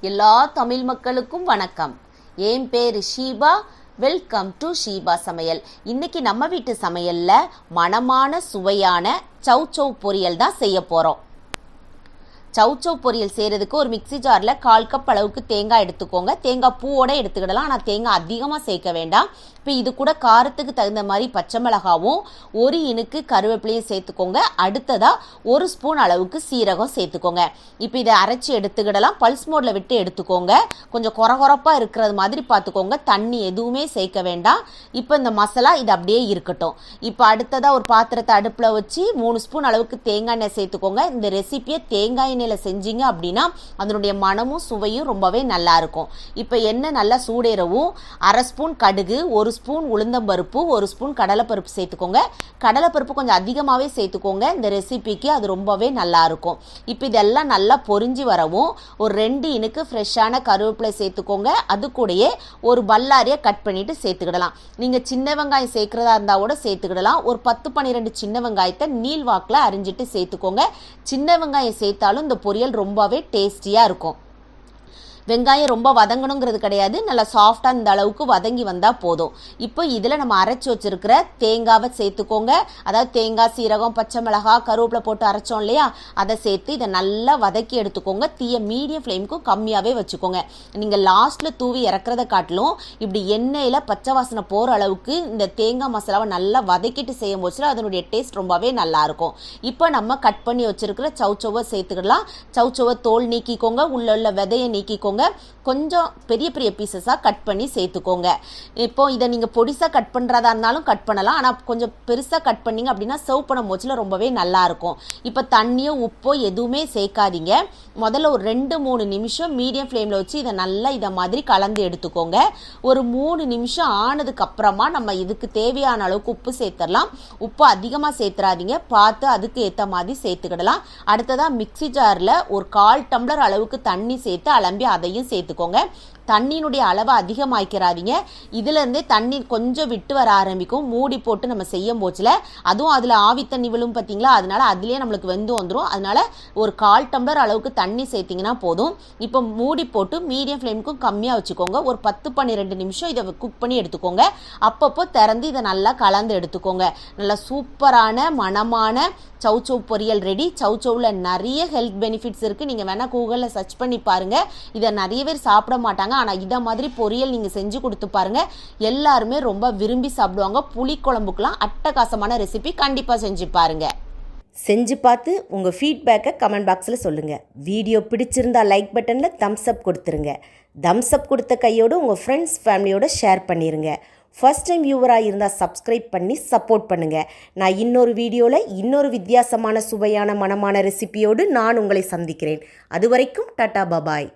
எல்லா தமிழ் மக்களுக்கும் வணக்கம். என் பேர் ஷீபா. வெல்கம் டு ஷீபா சமையல். இன்னைக்கு நம்ம வீட்டு சமையல்ல மனமான சுவையான சௌ பொரியல் தான் செய்ய போறோம். சௌச்சௌ பொரியல் செய்கிறதுக்கு ஒரு மிக்ஸி ஜாரில் கால் கப் அளவுக்கு தேங்காய் எடுத்துக்கோங்க. தேங்காய் பூவோட எடுத்துக்கிடலாம். ஆனால் தேங்காய் அதிகமாக சேர்க்க வேண்டாம். இப்போ இது கூட காரத்துக்கு தகுந்த மாதிரி பச்சை மிளகாவும் ஒரு இனுக்கு கருவேப்பிலையும் சேர்த்துக்கோங்க. அடுத்ததாக ஒரு ஸ்பூன் அளவுக்கு சீரகம் சேர்த்துக்கோங்க. இப்போ இதை அரைச்சி எடுத்துக்கிடலாம். பல்ஸ் மோடில் விட்டு எடுத்துக்கோங்க. கொஞ்சம் குறகுறப்பாக இருக்கிறது மாதிரி பார்த்துக்கோங்க. தண்ணி எதுவுமே சேர்க்க வேண்டாம். இப்போ இந்த மசாலா இது அப்படியே இருக்கட்டும். இப்போ அடுத்ததாக ஒரு பாத்திரத்தை அடுப்பில் வச்சு மூணு ஸ்பூன் அளவுக்கு தேங்காய் எண்ணெய் சேர்த்துக்கோங்க. இந்த ரெசிபியை தேங்காய் எண்ணெய் எண்ணெயில் செஞ்சீங்க அப்படின்னா அதனுடைய மனமும் சுவையும் ரொம்பவே நல்லா இருக்கும். இப்போ எண்ணெய் நல்லா சூடேறவும் அரை ஸ்பூன் கடுகு ஒரு ஸ்பூன் உளுந்தம்பருப்பு ஒரு ஸ்பூன் கடலைப்பருப்பு சேர்த்துக்கோங்க. கடலைப்பருப்பு கொஞ்சம் அதிகமாகவே சேர்த்துக்கோங்க. இந்த ரெசிபிக்கு அது ரொம்பவே நல்லா இருக்கும். இப்போ இதெல்லாம் நல்லா பொரிஞ்சு வரவும் ஒரு ரெண்டு இனுக்கு ஃப்ரெஷ்ஷான கருவேப்பிலை சேர்த்துக்கோங்க. அது கூடயே ஒரு பல்லாரியை கட் பண்ணிட்டு சேர்த்துக்கிடலாம். நீங்கள் சின்ன வெங்காயம் சேர்க்குறதா இருந்தால் கூட சேர்த்துக்கிடலாம். ஒரு பத்து பன்னிரெண்டு சின்ன வெங்காயத்தை நீள் வாக்கில் அரிஞ்சிட்டு சேர்த்துக்கோங்க. சின்ன வெங்காயம் சேர்த்தாலும் இந்த பொரியல் ரொம்பவே டேஸ்டியாக இருக்கும். வெங்காயம் ரொம்ப வதங்கணுங்கிறது கிடையாது. நல்லா சாஃப்டாக இந்த அளவுக்கு வதங்கி வந்தால் போதும். இப்போ இதில் நம்ம அரைச்சி வச்சிருக்கிற தேங்காவை சேர்த்துக்கோங்க. அதாவது தேங்காய் சீரகம் பச்சை மிளகாய் கருவேப்பிலை போட்டு அரைச்சோம் இல்லையா? அதை சேர்த்து இதை நல்லா வதக்கி எடுத்துக்கோங்க. தீய மீடியம் ஃப்ளேமுக்கும் கம்மியாகவே வச்சுக்கோங்க. நீங்கள் லாஸ்ட்டில் தூவி இறக்குறத காட்டிலும் இப்படி எண்ணெயில் பச்சை வாசனை போகிற அளவுக்கு இந்த தேங்காய் மசாலாவை நல்லா வதக்கிட்டு செய்யும் போச்சுல அதனுடைய டேஸ்ட் ரொம்பவே நல்லாயிருக்கும் இப்போ நம்ம கட் பண்ணி வச்சிருக்கிற சவுச்சவை சேர்த்துக்கலாம். சவுச்சவை தோல் நீக்கிக்கோங்க. உள்ள உள்ள விதையை நீக்கிக்கோங்க. கொஞ்சம் பெரிய பெரிய பீசஸாக கட் பண்ணி சேர்த்துக்கோங்க. இப்போ இதை நீங்கள் பொடிசாக கட் பண்ணுறதா இருந்தாலும் கட் பண்ணலாம். ஆனால் கொஞ்சம் பெருசாக கட் பண்ணீங்க அப்படின்னா சர்வ் பண்ண மோச்சில் ரொம்பவே நல்லாயிருக்கும் இப்போ தண்ணியோ உப்போ எதுவுமே சேர்க்காதீங்க. முதல்ல ஒரு ரெண்டு மூணு நிமிஷம் மீடியம் ஃப்ளேமில் வச்சு இதை நல்லா இதை மாதிரி கலந்து எடுத்துக்கோங்க. ஒரு மூணு நிமிஷம் ஆனதுக்கு அப்புறமா நம்ம இதுக்கு தேவையான அளவுக்கு உப்பு சேர்த்துடலாம். உப்பு அதிகமாக சேர்த்துறாதீங்க. பார்த்து அதுக்கு ஏற்ற மாதிரி சேர்த்துக்கிடலாம். அடுத்ததாக மிக்ஸி ஜாரில் ஒரு கால் டம்ளர் அளவுக்கு தண்ணி சேர்த்து அலம்பி அதை அதையும் சேர்த்துக்கோங்க. தண்ணியினுடைய அளவை அதிகமாக்கிறாதீங்க இதுலேருந்தே தண்ணி கொஞ்சம் விட்டு வர ஆரம்பிக்கும். மூடி போட்டு நம்ம செய்யும் போச்சில் அதுவும் அதில் ஆவி தண்ணி விழும் பார்த்தீங்களா? அதனால அதுலேயே நம்மளுக்கு வெந்து வந்துடும் அதனால ஒரு கால் டம்ளர் அளவுக்கு தண்ணி சேர்த்திங்கன்னா போதும். இப்போ மூடி போட்டு மீடியம் ஃப்ளேமுக்கும் கம்மியாக வச்சுக்கோங்க. ஒரு பத்து பன்னிரெண்டு நிமிஷம் இதை குக் பண்ணி எடுத்துக்கோங்க. அப்பப்போ திறந்து இதை நல்லா கலந்து எடுத்துக்கோங்க. நல்லா சூப்பரான மணமான சௌச்சௌ பொரியல் ரெடி. சௌச்சௌவில் நிறைய ஹெல்த் பெனிஃபிட்ஸ் இருக்குது நீங்கள் வேணால் கூகுளில் சர்ச் பண்ணி பாருங்கள் இதை நிறைய பேர் சாப்பிட மாட்டாங்க. ஆனால் இதை மாதிரி பொரியல் நீங்கள் செஞ்சு கொடுத்து பாருங்கள் எல்லாருமே ரொம்ப விரும்பி சாப்பிடுவாங்க. புளி குழம்புக்கெலாம் அட்டகாசமான ரெசிபி கண்டிப்பாக செஞ்சு பாருங்கள் செஞ்சு பார்த்து உங்கள் ஃபீட்பேக்கை கமெண்ட் பாக்ஸில் சொல்லுங்கள் வீடியோ பிடிச்சிருந்தா லைக் பட்டனில் தம்ஸ் அப் கொடுத்துருங்க. தம்ஸ் அப் கொடுத்த கையோடு உங்கள் ஃப்ரெண்ட்ஸ் ஃபேமிலியோட ஷேர் பண்ணிடுங்க ஃபர்ஸ்ட் டைம் வியூவராக இருந்தால் சப்ஸ்கிரைப் பண்ணி சப்போர்ட் பண்ணுங்கள் நான் இன்னொரு வீடியோவில் இன்னொரு வித்தியாசமான சுவையான மனமான ரெசிபியோடு நான் உங்களை சந்திக்கிறேன். அது வரைக்கும் டாட்டா பபாய்